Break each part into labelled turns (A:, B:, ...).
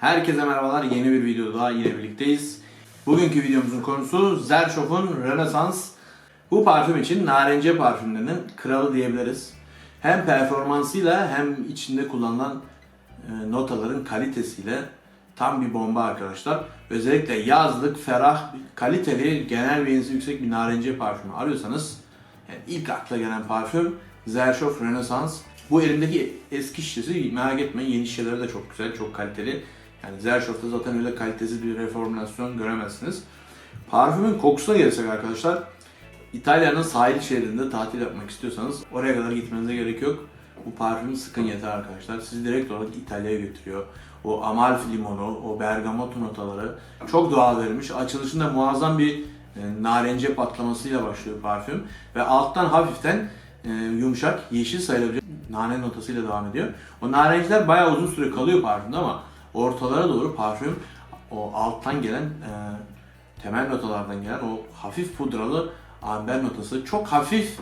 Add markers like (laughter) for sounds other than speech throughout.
A: Herkese merhabalar. Yeni bir videoda daha yine birlikteyiz. Bugünkü videomuzun konusu Zerchoff'un Renaissance. Bu parfüm için narenciye parfümlerinin kralı diyebiliriz. Hem performansıyla hem içinde kullanılan e, notaların kalitesiyle tam bir bomba arkadaşlar. Özellikle yazlık, ferah, kaliteli, genel beğenisi yüksek bir narenciye parfümü arıyorsanız yani ilk akla gelen parfüm Zershoff Renaissance. Bu elimdeki eski şişesi merak etmeyin yeni şişeleri de çok güzel, çok kaliteli. Yani Zershoff'ta zaten öyle kalitesiz bir reformülasyon göremezsiniz. Parfümün kokusuna gelirsek arkadaşlar, İtalya'nın sahil şehrinde tatil yapmak istiyorsanız oraya kadar gitmenize gerek yok. Bu parfümü sıkın yeter arkadaşlar. Sizi direkt olarak İtalya'ya götürüyor. O Amalfi limonu, o bergamot notaları çok doğal verilmiş. Açılışında muazzam bir e, narenciye patlamasıyla başlıyor parfüm. Ve alttan hafiften e, yumuşak, yeşil sayılabilecek nane notasıyla devam ediyor. O narenciler bayağı uzun süre kalıyor parfümde ama ortalara doğru parfüm o alttan gelen e, temel notalardan gelen o hafif pudralı amber notası çok hafif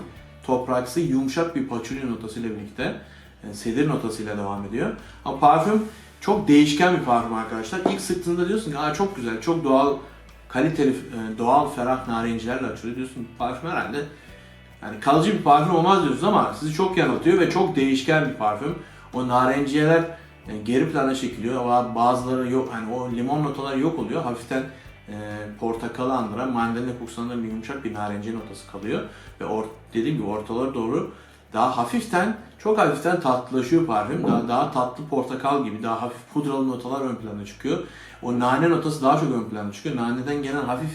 A: topraksı yumuşak bir patchouli notasıyla birlikte e, sedir notasıyla devam ediyor. Ama parfüm çok değişken bir parfüm arkadaşlar. İlk sıktığında diyorsun ki Aa, çok güzel, çok doğal, kaliteli, e, doğal ferah narencilerle açılıyor diyorsun. Parfüm herhalde yani kalıcı bir parfüm olmaz diyorsunuz ama sizi çok yanıltıyor ve çok değişken bir parfüm. O narenciyeler yani geri plana çekiliyor bazıları yok hani o limon notaları yok oluyor. Hafiften e, portakalı andıran, mandalina kokusu andıran bir yumuşak bir narenciye notası kalıyor. Ve or, dediğim gibi ortalara doğru daha hafiften, çok hafiften tatlılaşıyor parfüm. Daha, daha tatlı portakal gibi, daha hafif pudralı notalar ön plana çıkıyor. O nane notası daha çok ön plana çıkıyor. Naneden gelen hafif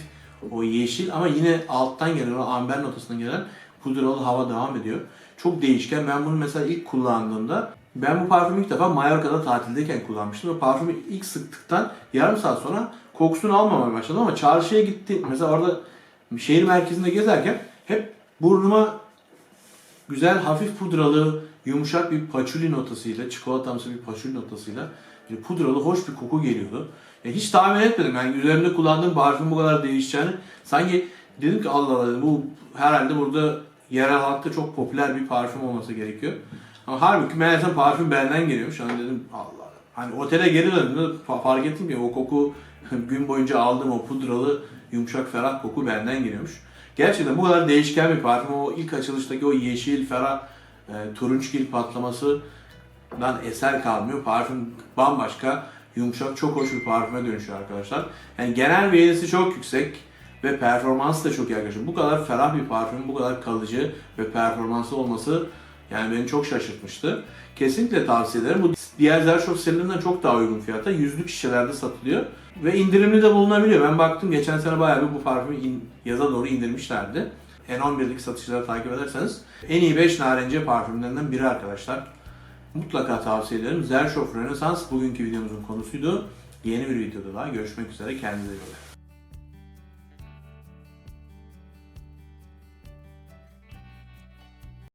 A: o yeşil ama yine alttan gelen o amber notasından gelen pudralı hava devam ediyor. Çok değişken. Ben bunu mesela ilk kullandığımda ben bu parfümü ilk defa Mallorca'da tatildeyken kullanmıştım. Ve parfümü ilk sıktıktan yarım saat sonra kokusunu almamaya başladım ama çarşıya gitti. Mesela orada şehir merkezinde gezerken hep burnuma güzel hafif pudralı yumuşak bir patchouli notasıyla, çikolatamsı bir patchouli notasıyla bir pudralı hoş bir koku geliyordu. Ya hiç tahmin etmedim yani üzerimde kullandığım parfüm bu kadar değişeceğini. Sanki dedim ki Allah Allah bu herhalde burada yerel halkta çok popüler bir parfüm olması gerekiyor. Ama halbuki meğersem parfüm benden geliyormuş. Hani dedim Allah. Hani otele geri döndüğümde fa- fark ettim ki o koku (laughs) gün boyunca aldığım o pudralı yumuşak ferah koku benden geliyormuş. Gerçekten bu kadar değişken bir parfüm. O ilk açılıştaki o yeşil ferah e, turunçgil patlamasından eser kalmıyor. Parfüm bambaşka yumuşak çok hoş bir parfüme dönüşüyor arkadaşlar. Yani genel beğenisi çok yüksek ve performansı da çok iyi arkadaşlar. Bu kadar ferah bir parfüm, bu kadar kalıcı ve performanslı olması yani beni çok şaşırtmıştı. Kesinlikle tavsiye ederim. Bu diğer Zershoff serilerinden çok daha uygun fiyata. Yüzlük şişelerde satılıyor. Ve indirimli de bulunabiliyor. Ben baktım geçen sene bayağı bir bu parfümü in- yaza doğru indirmişlerdi. N11'deki satışları takip ederseniz en iyi 5 narenciye parfümlerinden biri arkadaşlar. Mutlaka tavsiye ederim. Zershoff Renaissance bugünkü videomuzun konusuydu. Yeni bir videoda daha görüşmek üzere. Kendinize iyi bakın.